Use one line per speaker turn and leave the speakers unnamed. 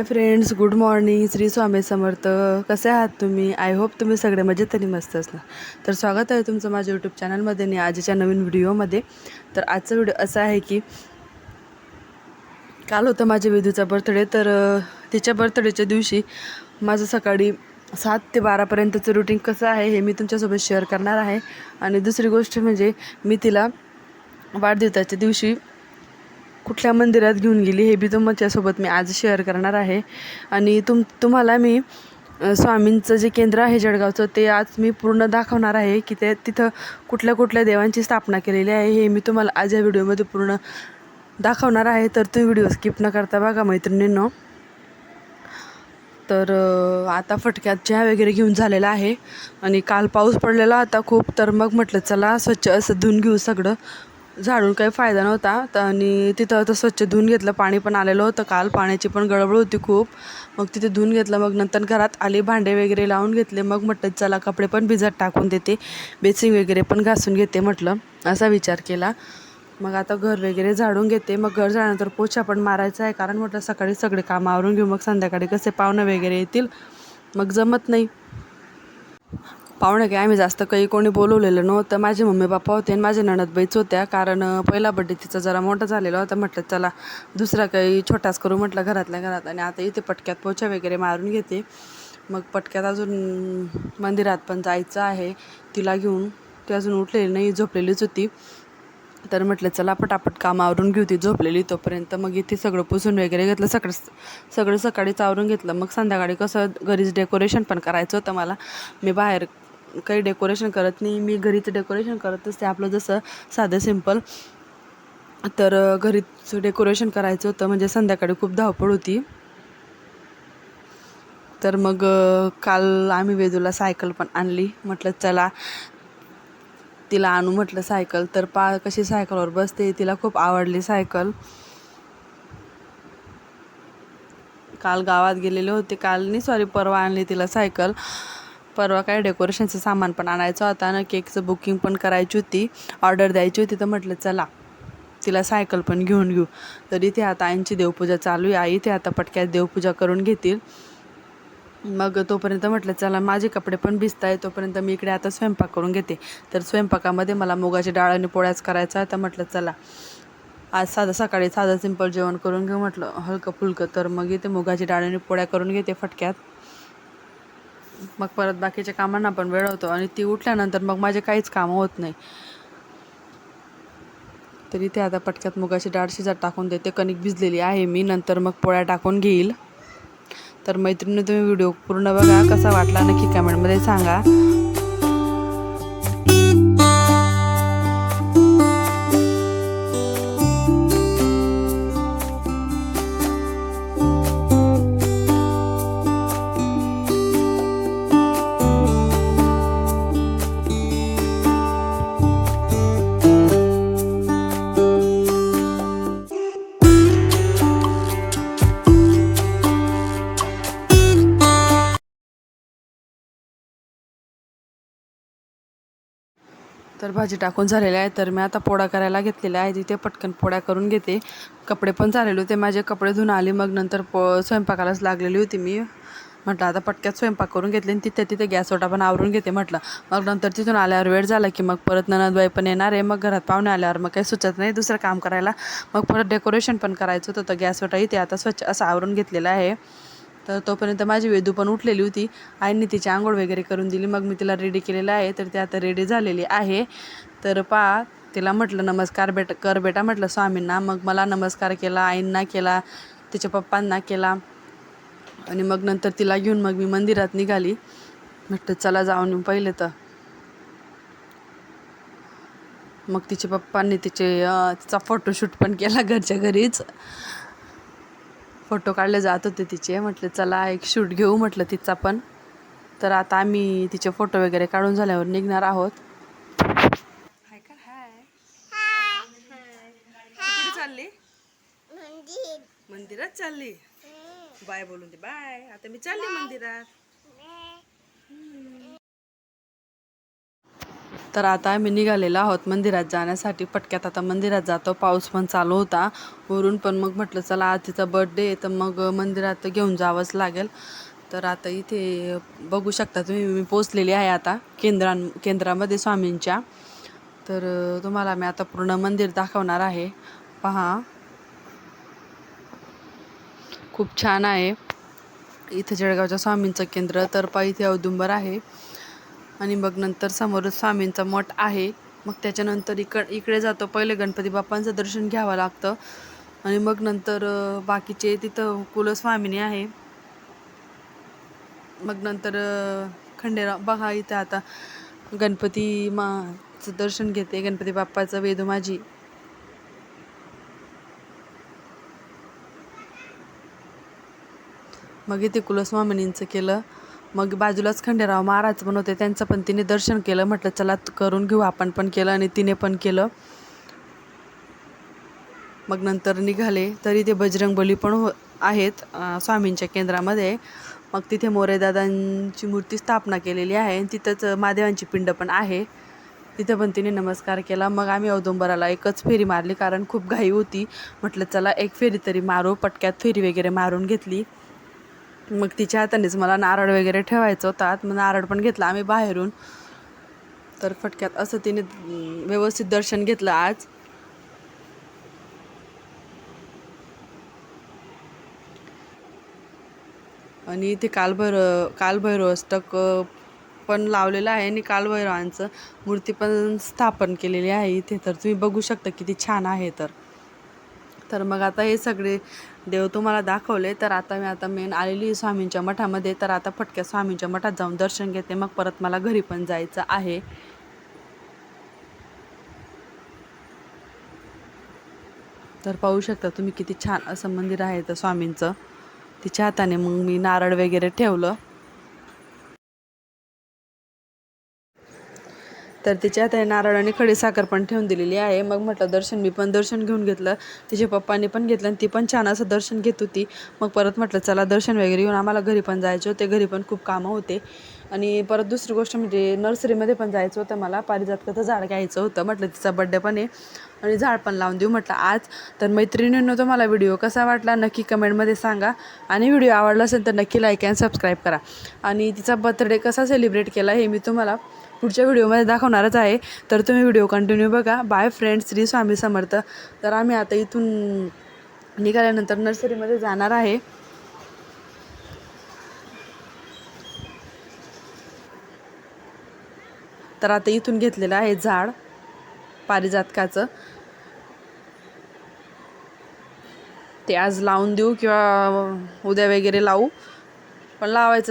Hi friends good morning Shri Swami Samarth. कसे आहात तुम्ही? आय होप तुम्ही सगळे मजेत आणि मस्त असणार तर स्वागत आहे तुमचं माझ्या यूट्यूब चॅनलमध्ये आणि आजच्या नवीन व्हिडिओमध्ये तर आजचा व्हिडिओ असा आहे की काल होतं माझ्या विधूचा बर्थडे तर तिच्या बर्थडेच्या दिवशी माझं सकाळी सात ते बारापर्यंतचं रुटीन कसं आहे हे मी तुमच्यासोबत शेअर करणार आहे. आणि दुसरी गोष्ट म्हणजे मी तिला वाढदिवसाच्या दिवशी कुठल्या मंदिरात घेऊन गेली हे बी तुमच्यासोबत मी आज शेअर करणार आहे. आणि तुम तुम्हाला मी स्वामींचं जे केंद्र आहे जळगावचं ते आज मी पूर्ण दाखवणार आहे की ते तिथं कुठल्या कुठल्या देवांची स्थापना केलेली आहे हे मी तुम्हाला आज या व्हिडिओमध्ये पूर्ण दाखवणार आहे. तर तुम्ही व्हिडिओ स्किप न करता बघा मैत्रिणींनो. तर आता फटक्यात चहा वगैरे घेऊन झालेला आहे आणि काल पाऊस पडलेला होता खूप तर मग म्हटलं चला स्वच्छ असं धुवून घेऊ सगळं. झाडून काही फायदा नव्हता. तर आणि तिथं आता स्वच्छ धुवून घेतलं. पाणी पण आलेलं होतं काल. पाण्याची पण गडबड होती खूप. मग तिथे धुवून घेतलं. मग नंतर घरात आले. भांडे वगैरे लावून घेतले. मग म्हटलं चला कपडे पण भिजत टाकून देते. बेसिंग वगैरे पण घासून घेते म्हटलं. असा विचार केला. मग आता घर वगैरे झाडून घेते. मग घर झाल्यानंतर पोछा पण मारायचा आहे. कारण म्हटलं सकाळी सगळे काम आवरून घेऊ. मग संध्याकाळी कसे पाहुणे वगैरे येतील? मग जमत नाही. पाहुणे काय आम्ही जास्त काही कोणी बोलवलेलं नव्हतं. माझे मम्मी पप्पा होते आणि माझ्या नणदबाईच होत्या. कारण पहिला बड्डे तिचा जरा मोठा झालेला होता. म्हटलं चला दुसरा काही छोटाच करू म्हटलं घरातल्या घरात. आणि आता इथे पटक्यात पोछा वगैरे मारून घेते. मग पटक्यात अजून मंदिरात पण जायचं आहे. तिला घेऊन ती अजून उठलेली नाही झोपलेलीच होती. तर म्हटलं चला पटापट काम आवरून घेऊ ती झोपलेली तोपर्यंत. मग इथे सगळं पुसून वगैरे घेतलं. सगळं सगळं सकाळीच आवरून घेतलं. मग संध्याकाळी कसं घरीच डेकोरेशन पण करायचं होतं मला. मी बाहेर काही डेकोरेशन करत नाही. मी घरीचं डेकोरेशन करत असते आपलं जसं साधं सिंपल तर घरीचं डेकोरेशन करायचं होतं. म्हणजे संध्याकाळी खूप धावपळ होती. तर मग काल आम्ही वेदूला सायकल पण आणली. म्हटलं चला तिला आणू म्हटलं सायकल तर पा कशी सायकलवर बसते तिला खूप आवडली सायकल काल गावात गेलेले होते. काल नाही सॉरी परवा आणली तिला सायकल परवा काय डेकोरेशनचं सामान पण आणायचं. होता ना केकचं बुकिंग पण करायची होती. ऑर्डर द्यायची होती तर म्हटलं चला तिला सायकल पण घेऊन घेऊ. तर इथे आता आईंची देवपूजा चालू आहे. आई ते आता पटक्यात देवपूजा करून घेतील. मग तोपर्यंत म्हटलं चला माझे कपडे पण भिजत आहे तोपर्यंत मी इकडे आता स्वयंपाक करून घेते. तर स्वयंपाकामध्ये मला मुगाची डाळ आणि पोळ्याच करायचा तर म्हटलं चला आज साधं सकाळी साधं सिंपल जेवण करून घेऊ. म्हटलं हलकं फुलकं. तर मग इथे मुगाची डाळ आणि पोळ्या करून घेते फटक्यात मग परत बाकीच्या कामांना पण वेळ होतो आणि ती उठल्यानंतर मग माझे काहीच कामं होत नाही. तर इथे आता पटक्यात मुगाची डाळ शिजत टाकून देते. कणिक भिजलेली आहे मी. नंतर मग पोळ्या टाकून घेईल. तर मैत्रिणी तुम्ही व्हिडिओ पूर्ण बघा. कसा वाटला नक्की कमेंटमध्ये सांगा. तर भाजी टाकून झालेली आहे. तर मी आता पोळा करायला घेतलेला आहे. तिथे पटकन पोळ्या करून घेते. कपडे पण झालेले होते. माझे कपडे धुवून आले. मग नंतर पो स्वयंपाकालाच लागलेली होती मी. म्हटलं आता पटक्यात स्वयंपाक करून घेतले आणि तिथे तिथे गॅस ओटा पण आवरून घेते म्हटलं. मग नंतर तिथून आल्यावर वेळ झाला की मग परत ननदबाई पण येणार आहे. मग घरात पाहुणे आल्यावर मग काही सुचत नाही दुसरं काम करायला. मग परत डेकोरेशन पण करायचं होतं. तर गॅस ओटा इथे आता स्वच्छ असं आवरून घेतलेला आहे. तर तोपर्यंत माझी वेदू पण उठलेली होती. आईने तिची आंघोळ वगैरे करून दिली. मग मी तिला रेडी केलेलं आहे. तर ती आता रेडी झालेली आहे. तर पा तिला म्हटलं नमस्कार बेट कर बेटा. म्हटलं स्वामींना. मग मला नमस्कार केला आईंना केला तिच्या पप्पांना केला. आणि मग नंतर तिला घेऊन मग मी मंदिरात निघाली. म्हटलं चला जाऊन पहिले तर. मग तिच्या पप्पांनी तिचे तिचा फोटोशूट पण केला घरच्या घरीच. फोटो काढले जात होते तिचे. म्हटलं चला एक शूट घेऊ म्हटलं तिचा पण. तर आता आम्ही तिचे फोटो वगैरे काढून झाल्यावर निघणार आहोत. हाय का? हाय. कुठे चालली? मंदिरात चालली? बाय बोलून दे. बाय. आता मी चालली मंदिरात. तर आता आम्ही निघालेलो आहोत मंदिरात जाण्यासाठी. पटक्यात आता मंदिरात जातो. पाऊस पण चालू होता. वरून पण मग म्हटलं चला आधीचा बर्थडे आहे तर मग मंदिरात घेऊन जावंच लागेल. तर आता इथे बघू शकता तुम्ही मी पोचलेली आहे आता केंद्रां केंद्रामध्ये स्वामींच्या. तर तुम्हाला मी आता पूर्ण मंदिर दाखवणार आहे. पहा. खूप छान आहे. इथं जळगावच्या स्वामींचं केंद्र तर पा इथे औदुंबर आहे. आणि मग नंतर समोरच स्वामींचा मठ आहे. मग त्याच्यानंतर इकड इकडे जातो. पहिले गणपती बाप्पांचं दर्शन घ्यावं लागतं. आणि मग नंतर बाकीचे तिथं कुलस्वामिनी आहे. मग नंतर खंडेराव बघा इथं आता गणपती माचं दर्शन घेते. गणपती बाप्पाचं वेदू माझी मग इथे कुलस्वामिनींचं केलं. मग बाजूलाच खंडेराव महाराज पण होते. त्यांचं पण तिने दर्शन केलं. म्हटलं चला करून घेऊ. आपण पण केलं आणि तिने पण केलं. मग नंतर निघाले. तरी ते बजरंगबली पण हो आहेत स्वामींच्या केंद्रामध्ये. मग तिथे मोरेदादांची मूर्ती स्थापना केलेली आहे आणि तिथंच महादेवांची पिंड पण आहे. तिथं पण तिने नमस्कार केला. मग आम्ही औदुंबराला एकच फेरी मारली कारण खूप घाई होती. म्हटलं चला एक फेरी तरी मारू. पटक्यात फेरी वगैरे मारून घेतली. मग तिच्या हातानेच मला नारळ वगैरे ठेवायचं होता. मग नारळ पण घेतला आम्ही बाहेरून. तर फटक्यात असं तिने व्यवस्थित दर्शन घेतलं आज. आणि इथे कालभैरव कालभैरव अष्टक पण लावलेलं आहे आणि कालभैरवांचं मूर्ती पण स्थापन केलेली आहे इथे. तर तुम्ही बघू शकता किती छान आहे तर. तर मग आता हे सगळे देव तुम्हाला दाखवले. तर आता मी आता मेन आलेली स्वामींच्या मठामध्ये. तर आता फटक्या स्वामींच्या मठात जाऊन दर्शन घेते. मग परत मला घरी पण जायचं आहे. तर पाहू शकता तुम्ही किती छान असं मंदिर आहे तर स्वामींचं. तिच्या हाताने मग मी नारळ वगैरे ठेवलं. तर तिच्या हाताने नारळ आणि खडीसाखर पण ठेवून दिलेली आहे. मग म्हटलं दर्शन मी पण दर्शन घेऊन घेतलं. तिच्या पप्पांनी पण घेतलं आणि ती पण छान असं दर्शन घेत होती. मग परत म्हटलं चला दर्शन वगैरे घेऊन आम्हाला घरी पण जायचे होते. घरी पण खूप कामं होते. आणि परत दुसरी गोष्ट म्हणजे नर्सरीमध्ये पण जायचं होतं मला. पारिजातकाचं झाड घ्यायचं होतं. म्हटलं तिचा बड्डे पण आहे. आणि झाड पण लावून देऊ म्हटलं आज. तर मैत्रिणींनो तुम्हाला व्हिडिओ कसा वाटला नक्की कमेंटमध्ये सांगा. आणि व्हिडिओ आवडला असेल तर नक्की लाईक अँड सबस्क्राईब करा. आणि तिचा बर्थडे कसा सेलिब्रेट केला हे मी तुम्हाला पुढच्या व्हिडिओमध्ये दाखवणारच आहे. तर तुम्ही व्हिडिओ कंटिन्यू बघा. Bye friend Shri Swami Samarth. तर आम्ही आता इथून निघाल्यानंतर नर्सरीमध्ये जाणार आहे. तर आता इथून घेतलेलं आहे झाड पारिजातकाचं. ते आज लावून देऊ किंवा उद्या वगैरे लावू. पण लावायचं